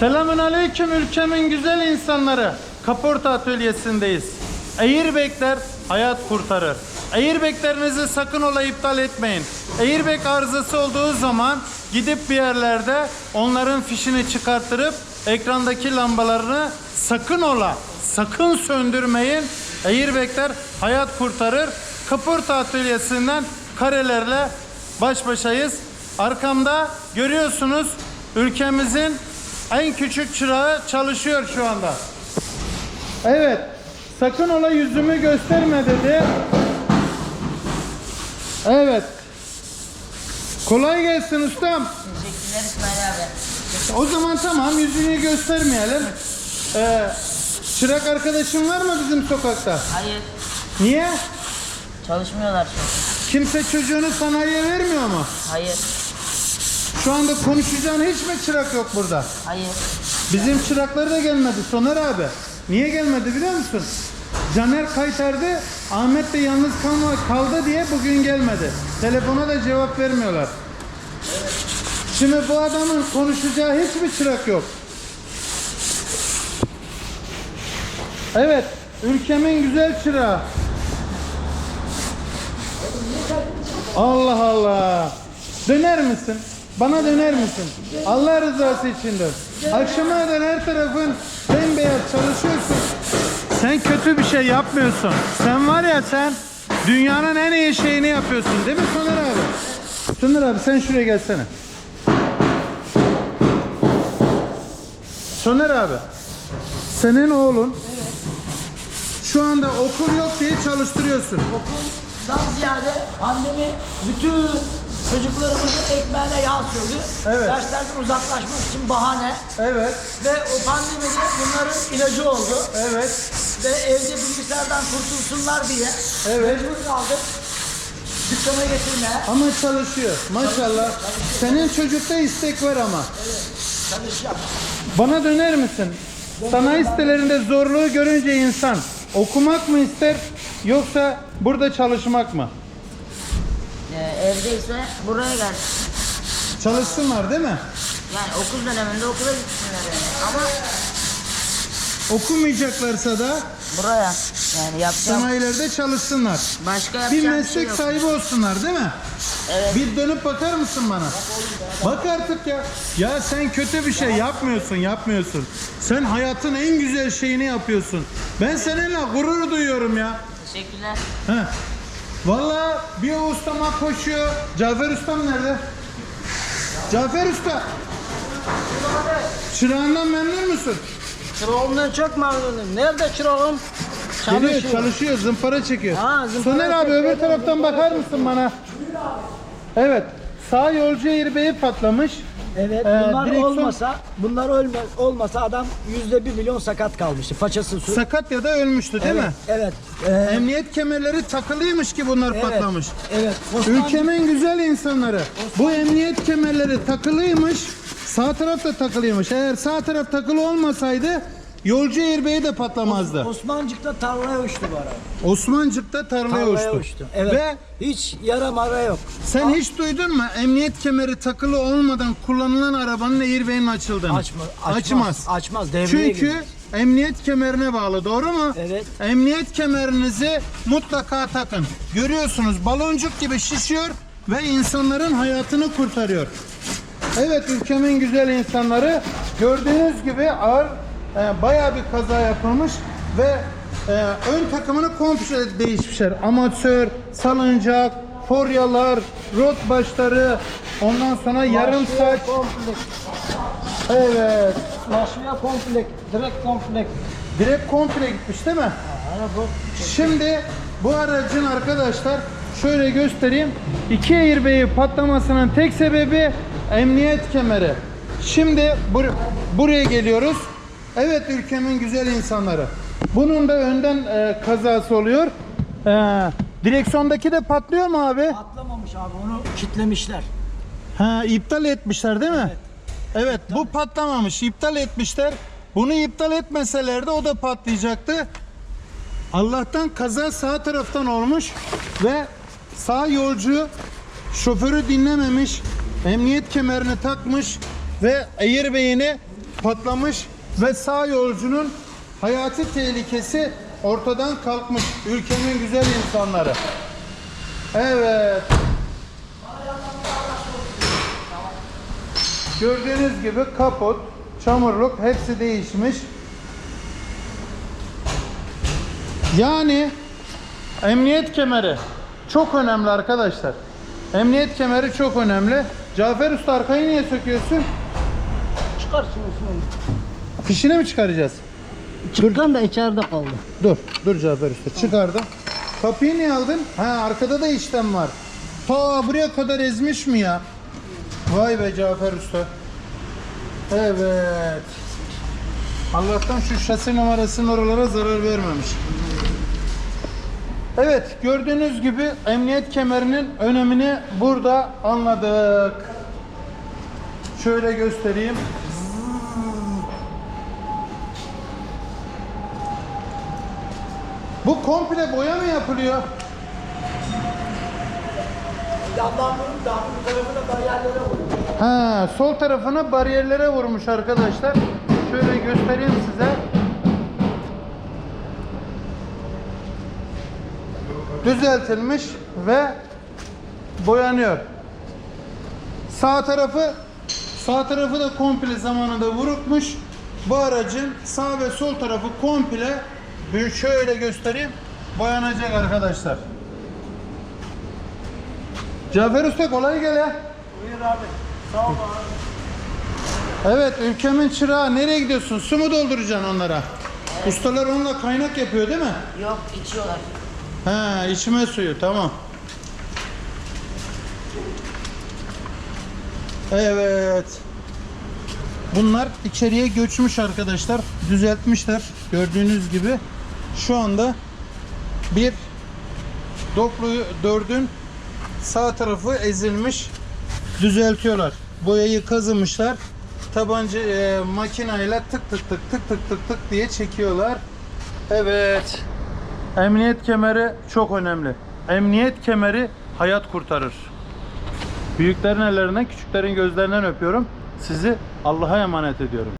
Selamün aleyküm ülkemin güzel insanları. Kaporta atölyesindeyiz. Airbag'ler hayat kurtarır. Airbag'lerinizi sakın ola iptal etmeyin. Airbag arızası olduğu zaman gidip bir yerlerde onların fişini çıkarttırıp ekrandaki lambalarını sakın ola sakın söndürmeyin. Airbag'ler hayat kurtarır. Kaporta atölyesinden karelerle baş başayız. Arkamda görüyorsunuz ülkemizin en küçük çırağı çalışıyor şu anda. Evet. Sakın ola yüzümü gösterme dedi. Evet. Kolay gelsin ustam. Teşekkürler İsmail abi. O zaman tamam yüzünü göstermeyelim. Ee, çırak arkadaşın var mı bizim sokakta? Hayır. Niye? Çalışmıyorlar çünkü. Kimse çocuğunu sanayiye vermiyor mu? Hayır. Şu anda konuşacağın hiç mi çırak yok burada? Hayır. Bizim çırakları da gelmedi Soner abi. Niye gelmedi biliyor musun? Caner kaytardı, Ahmet de yalnız kalma, kaldı diye bugün gelmedi. Telefona da cevap vermiyorlar. Şimdi bu adamın konuşacağı hiçbir çırak yok. Evet, ülkemin güzel çırağı. Allah Allah. Döner misin? Bana döner misin? Allah rızası için dön. Akşama kadar her tarafın bembeyaz çalışıyorsun. Sen kötü bir şey yapmıyorsun. Sen var ya sen dünyanın en iyi şeyini yapıyorsun değil mi Soner abi? Soner abi sen şuraya gelsene. Soner abi. Senin oğlun şu anda okul yok diye çalıştırıyorsun. Okuldan ziyade pandemi bütün çocuklarımızın ekmeğine yağ sürdü. Evet. Derslerden uzaklaşmak için bahane. Evet, Ve o pandemide bunların ilacı oldu. evet. Ve evde bilgisayardan kurtulsunlar diye Evet. mecbur kaldık. Dükkana getirmeye. Ama çalışıyor. Maşallah. Senin çocukta istek var ama. Çalışacağım. Bana döner misin? Sanayi sitelerinde zorluğu görünce insan okumak mı ister yoksa burada çalışmak mı? Evdeyse buraya gel. Çalışsınlar değil mi? Yani okul döneminde okula gitsinler yani. Ama Okumayacaklarsa da buraya. Yani yapacağım. sanayilerde çalışsınlar. Başka Bir yapacağım bir, şey meslek yok. sahibi olsunlar değil mi? Evet. Bir dönüp bakar mısın bana? Bak artık ya. Ya sen kötü bir şey yapmıyorsun, yapmıyorsun. Sen hayatın en güzel şeyini yapıyorsun. Ben seninle gurur duyuyorum ya. Teşekkürler. He. Vallahi bir o ustama koşuyor. Cafer ustam nerede? Cafer usta. Çırağından memnun musun? Çırağımdan çok memnunum. Nerede çırağım? Geliyor çalışıyor zımpara çekiyor. Ha, zımpara Soner abi öbür taraftan bakar mısın bana? Evet. Sağ yolcu airbag'i patlamış. Evet Ee, bunlar direksiyon- olmasa bunlar ölme, olmasa adam yüzde bir milyon sakat kalmıştı. Façası su. Sakat ya da ölmüştü değil evet, mi? Evet. Ee, Emniyet kemerleri takılıymış ki bunlar evet, patlamış. Evet. Osman- Ülkemin güzel insanları. Bu emniyet kemerleri takılıymış. Sağ taraf da takılıymış. Eğer sağ taraf takılı olmasaydı yolcu airbag'i de patlamazdı. Osmancık'ta tarlaya uçtu bu araba. Osmancık'ta tarlaya, Tarlaya uçtu. uçtu. Evet. Ve Hiç yara mara yok. sen hiç duydun mu emniyet kemeri takılı olmadan kullanılan arabanın airbag'inin açıldığını? Açma, açmaz. Açmaz. Açmaz. Devreye Çünkü girer. emniyet kemerine bağlı doğru mu? Evet. Emniyet kemerinizi mutlaka takın. Görüyorsunuz baloncuk gibi şişiyor ve insanların hayatını kurtarıyor. Evet ülkemin güzel insanları gördüğünüz gibi ağır e, bayağı bir kaza yapılmış ve e, ön takımını komple değişmişler. Amatör, salıncak, foryalar, rot başları, ondan sonra yarım saç. Komplek. Evet. Maşviye komplek. Direkt komplek. Direkt komple gitmiş değil mi? Şimdi bu aracın arkadaşlar şöyle göstereyim. İki airbag'i patlamasının tek sebebi emniyet kemeri. Şimdi bur- buraya geliyoruz. Evet ülkemin güzel insanları. Bunun da önden e, kazası oluyor. E, direksiyondaki de patlıyor mu abi? Patlamamış abi onu kitlemişler. Ha iptal etmişler değil mi? Evet, bu patlamamış. iptal etmişler. Bunu iptal etmeselerdi o da patlayacaktı. Allah'tan kaza sağ taraftan olmuş ve sağ yolcu şoförü dinlememiş, emniyet kemerini takmış ve airbag'ini patlamış ve sağ yolcunun hayati tehlikesi ortadan kalkmış. Ülkemin güzel insanları. Evet. Gördüğünüz gibi kaput, çamurluk hepsi değişmiş. Yani emniyet kemeri çok önemli arkadaşlar. Emniyet kemeri çok önemli. Cafer Usta arkayı niye söküyorsun? Çıkar şimdi Fişini mi çıkaracağız? Çıkan da içeride kaldı. Dur, dur Cafer Usta. Çıkardım. Kapıyı niye aldın? Ha arkada da işlem var. Ta buraya kadar ezmiş mi ya? Vay be Cafer Usta. Evet. Allah'tan şu şasi numarasının oralara zarar vermemiş. Evet, gördüğünüz gibi emniyet kemerinin önemini burada anladık. Şöyle göstereyim. Bu komple boya mı yapılıyor? Yandan bunun da bu tarafına bariyerlere vuruyor. Ha, sol tarafını bariyerlere vurmuş arkadaşlar. Şöyle göstereyim size. Düzeltilmiş ve boyanıyor. Sağ tarafı sağ tarafı da komple zamanında vurukmuş. Bu aracın sağ ve sol tarafı komple bir şöyle göstereyim boyanacak arkadaşlar. Cafer Usta kolay gel ya. Buyur abi. Sağ ol abi. Evet ülkemin çırağı nereye gidiyorsun? Su mu dolduracaksın onlara? Ustalar onunla kaynak yapıyor değil mi? Yok içiyorlar. He içme suyu tamam. Evet. Bunlar içeriye göçmüş arkadaşlar. Düzeltmişler. Gördüğünüz gibi. Şu anda bir Doklu 4'ün sağ tarafı ezilmiş. Düzeltiyorlar. Boyayı kazımışlar. Tabanca e, makineyle tık tık tık tık tık tık tık diye çekiyorlar. Evet. Emniyet kemeri çok önemli. Emniyet kemeri hayat kurtarır. Büyüklerin ellerinden, küçüklerin gözlerinden öpüyorum. Sizi Allah'a emanet ediyorum.